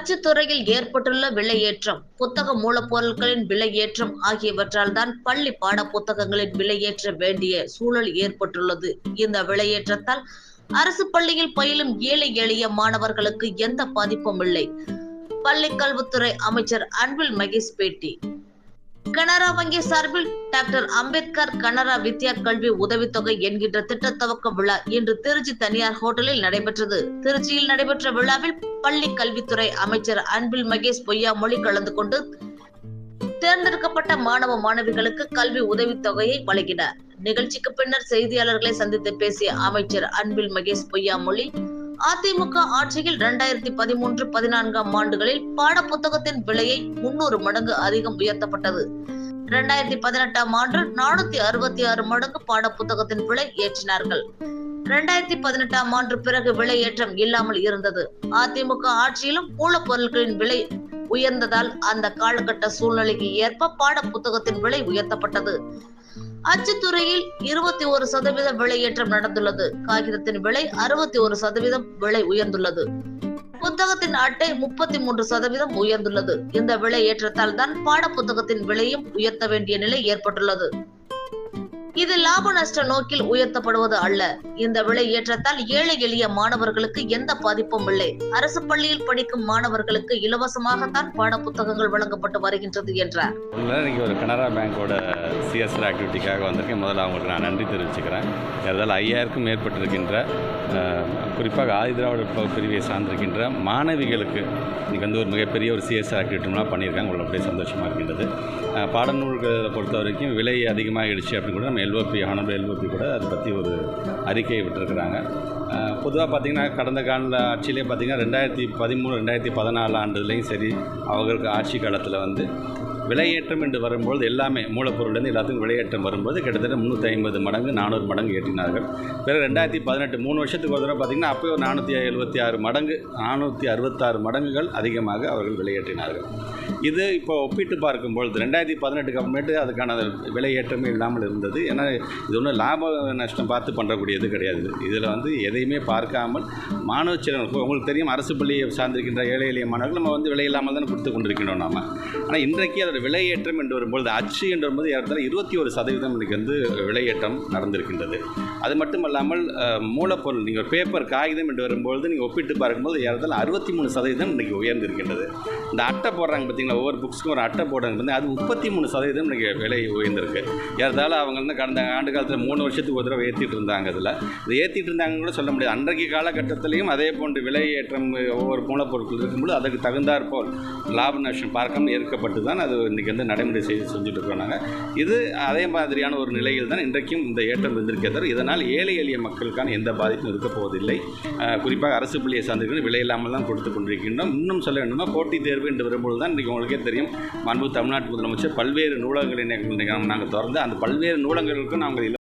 அச்சுத்துறையில் ஏற்பட்டுள்ள விலையேற்றம் புத்தக மூலப்பொருட்களின் விலையேற்றம் ஆகியவற்றால் தான் பள்ளி பாட புத்தகங்களின் விலையேற்ற வேண்டிய சூழல் ஏற்பட்டுள்ளது. இந்த விலையேற்றத்தால் அரசு பள்ளியில் பயிலும் ஏழை எளிய மாணவர்களுக்கு எந்த பாதிப்பும் இல்லை. பள்ளி கல்வித்துறை அமைச்சர் அன்பில் மகேஷ் பேட்டி கனரா வங்கி சார்பில் டாக்டர் அம்பேத்கர் கனரா வித்யா கல்வி உதவித்தொகை என்கின்ற திட்ட துவக்க விழா இன்று திருச்சி தனியார் ஹோட்டலில் நடைபெற்றது. திருச்சியில் நடைபெற்ற விழாவில் பள்ளி கல்வித்துறை அமைச்சர் அன்பில் மகேஷ் பொய்யாமொழி கலந்து கொண்டு தேர்ந்தெடுக்கப்பட்ட மாணவ மாணவிகளுக்கு கல்வி உதவித்தொகையை வழங்கினார். நிகழ்ச்சிக்கு பின்னர் செய்தியாளர்களை சந்தித்து பேசிய அமைச்சர் அன்பில் மகேஷ் பொய்யாமொழி அதிமுக ஆட்சியில் இரண்டாயிரத்தி பதிமூன்று பதினான்காம் ஆண்டுகளில் பாட புத்தகத்தின் விலையை முன்னூறு மடங்கு அதிகம் உயர்த்தப்பட்டது. இரண்டாயிரத்தி பதினெட்டாம் ஆண்டு நானூத்தி அறுபத்தி ஆறு மடங்கு பாட புத்தகத்தின் விலை ஏற்றினார்கள். இரண்டாயிரத்தி பதினெட்டாம் ஆண்டு பிறகு விலை ஏற்றம் இல்லாமல் இருந்தது. அதிமுக ஆட்சியிலும் மூலப்பொருட்களின் விலை உயர்ந்ததால் அந்த காலகட்ட சூழ்நிலைக்கு ஏற்ப பாட புத்தகத்தின் விலை உயர்த்தப்பட்டது. அச்சுத்துறையில் இருபத்தி ஒரு சதவீத விலையேற்றம் நடந்துள்ளது. காகிதத்தின் விலை அறுபத்தி ஒரு சதவீதம் விலை உயர்ந்துள்ளது. புத்தகத்தின் அட்டை முப்பத்தி மூன்று சதவீதம் உயர்ந்துள்ளது. இந்த விலை ஏற்றத்தால் தான் பாட புத்தகத்தின் விலையும் உயர்த்த வேண்டிய நிலை ஏற்பட்டுள்ளது. இது லாப நஷ்ட நோக்கில் உயர்த்தப்படுவது அல்ல. இந்த விலை ஏற்றத்தால் ஏழை எளிய மாணவர்களுக்கு எந்த பாதிப்பும் இல்லை. அரசு பள்ளியில் படிக்கும் மாணவர்களுக்கு இலவசமாகத்தான் பாட புத்தகங்கள் வழங்கப்பட்டு வருகின்றது என்றார். இன்னைக்கு ஒரு கனரா பேங்க்கோட சிஎஸ்ஆர் ஆக்டிவிட்டிக்காக வந்திருக்கேன். முதல்ல அவங்களுக்கு நான் நன்றி தெரிவிச்சுக்கிறேன். அதில் ஐயாயிரக்கும் மேற்பட்டிருக்கின்ற குறிப்பாக ஆதிதிராவிட பிரிவை சார்ந்திருக்கின்ற மாணவிகளுக்கு இன்றைக்கி வந்து ஒரு மிகப்பெரிய ஒரு சிஎஸ்ஆர் ஆக்டிவிட்டிலாம் பண்ணியிருக்காங்க. உங்களுக்கு அப்படியே சந்தோஷமாக இருக்கின்றது. பாடநூல்களை பொறுத்த வரைக்கும் விலை அதிகமாகிடுச்சு அப்படின்னு கூட நம்ம எல்ஓபி ஹானபிள் எல்ஓபி கூட அதை பற்றி ஒரு அறிக்கையை விட்டுருக்குறாங்க. பொதுவாக பார்த்திங்கன்னா கடந்த கால ஆட்சியிலே பார்த்திங்கன்னா ரெண்டாயிரத்தி பதிமூணு ரெண்டாயிரத்தி பதினாலு ஆண்டுலேயும் சரி அவர்களுக்கு ஆட்சி காலத்தில் வந்து விலையேற்றம் என்று வரும்பொழுது எல்லாமே மூலப்பொருள்லேருந்து எல்லாத்துக்கும் விலையேற்றம் வரும்போது கிட்டத்தட்ட முந்நூற்றி ஐம்பது மடங்கு நானூறு மடங்கு ஏற்றினார்கள். பிறகு ரெண்டாயிரத்தி பதினெட்டு மூணு வருஷத்துக்கு ஒரு தடவை பார்த்திங்கன்னா அப்போயே ஒரு நானூற்றி எழுபத்தி ஆறு மடங்கு நானூற்றி அறுபத்தாறு மடங்குகள் அதிகமாக அவர்கள் விலையேற்றினார்கள். இது இப்போ ஒப்பிட்டு பார்க்கும்பொழுது ரெண்டாயிரத்தி பதினெட்டுக்கு அப்புறமேட்டு அதுக்கான விலையேற்றமே இல்லாமல் இருந்தது. ஏன்னா இது ஒன்றும் லாப நஷ்டம் பார்த்து பண்ணுறக்கூடியது கிடையாது. இதில் வந்து எதையுமே பார்க்காமல் மாணவ செலவு உங்களுக்கு தெரியும் அரசு பள்ளியை சார்ந்திருக்கின்ற ஏழை எளிய மாணவர்கள் நம்ம வந்து விலை இல்லாமல் தானே கொடுத்து கொண்டிருக்கின்றோம் நாம. ஆனால் இன்றைக்கு அதோட விலையேற்றம் என்று வரும்பொழுது அச்சு என்று வரும்போது ஏறத்தாழ இருபத்தி ஒரு சதவீதம் இன்றைக்கி வந்து விலையேற்றம் நடந்திருக்கின்றது. அது மட்டும் இல்லாமல் மூலப்பொருள் நீங்கள் பேப்பர் காகிதம் என்று வரும்பொழுது நீங்கள் ஒப்பிட்டு பார்க்கும்போது ஏறத்தாழ அறுபத்தி மூணு சதவீதம் இன்றைக்கி உயர்ந்திருக்கின்றது. இந்த அட்டை போடுறாங்க பார்த்தீங்களா ஒவ்வொரு புக்ஸ்க்கும் ஒரு அட்டை போடுறாங்க பார்த்தீங்கன்னா அது முப்பத்தி மூணு சதவீதம் இன்றைக்கி விலை உயர்ந்திருக்கு. ஏறத்தாழ அவங்க வந்து கடந்த ஆண்டு காலத்தில் மூணு வருஷத்துக்கு ஒரு தடவை ஏற்றிட்டு இருந்தாங்க அதில். இதை ஏற்றிட்டு இருந்தாங்கன்னு கூட சொல்ல முடியாது. அன்றைக்கு காலகட்டத்திலையும் அதே போன்று விலை ஏற்றம் ஒவ்வொரு மூலப்பொருட்கள் இருக்கும்போது அதுக்கு தகுந்தாற்போல் லாப நஷ்டம் பார்க்காமல் ஏற்கப்பட்டு தான் அது இன்றைக்கி வந்து நடைமுறை செய்து செஞ்சுட்டு இருக்கோம் நாங்கள் இது அதே மாதிரியான ஒரு நிலையில் தான் இன்றைக்கும் இந்த ஏற்றம் இருந்திருக்கே தவிர இதனால் ஏழை எளிய மக்களுக்கான எந்த பாதிப்பும் இருக்க போவதில்லை. குறிப்பாக அரசு பள்ளியை சார்ந்திருக்கிற விலையில்லாமல் தான் கொடுத்து கொண்டிருக்கின்றோம். இன்னும் சொல்ல வேண்டுமா போட்டித் தேர்வு என்று வரும்போது தான் இன்றைக்கி உங்களுக்கே தெரியும். மாண்பு தமிழ்நாட்டு முதலமைச்சர் பல்வேறு நூலகங்களை நாங்கள் திறந்து அந்த பல்வேறு நூலகங்களுக்கும் நாங்கள்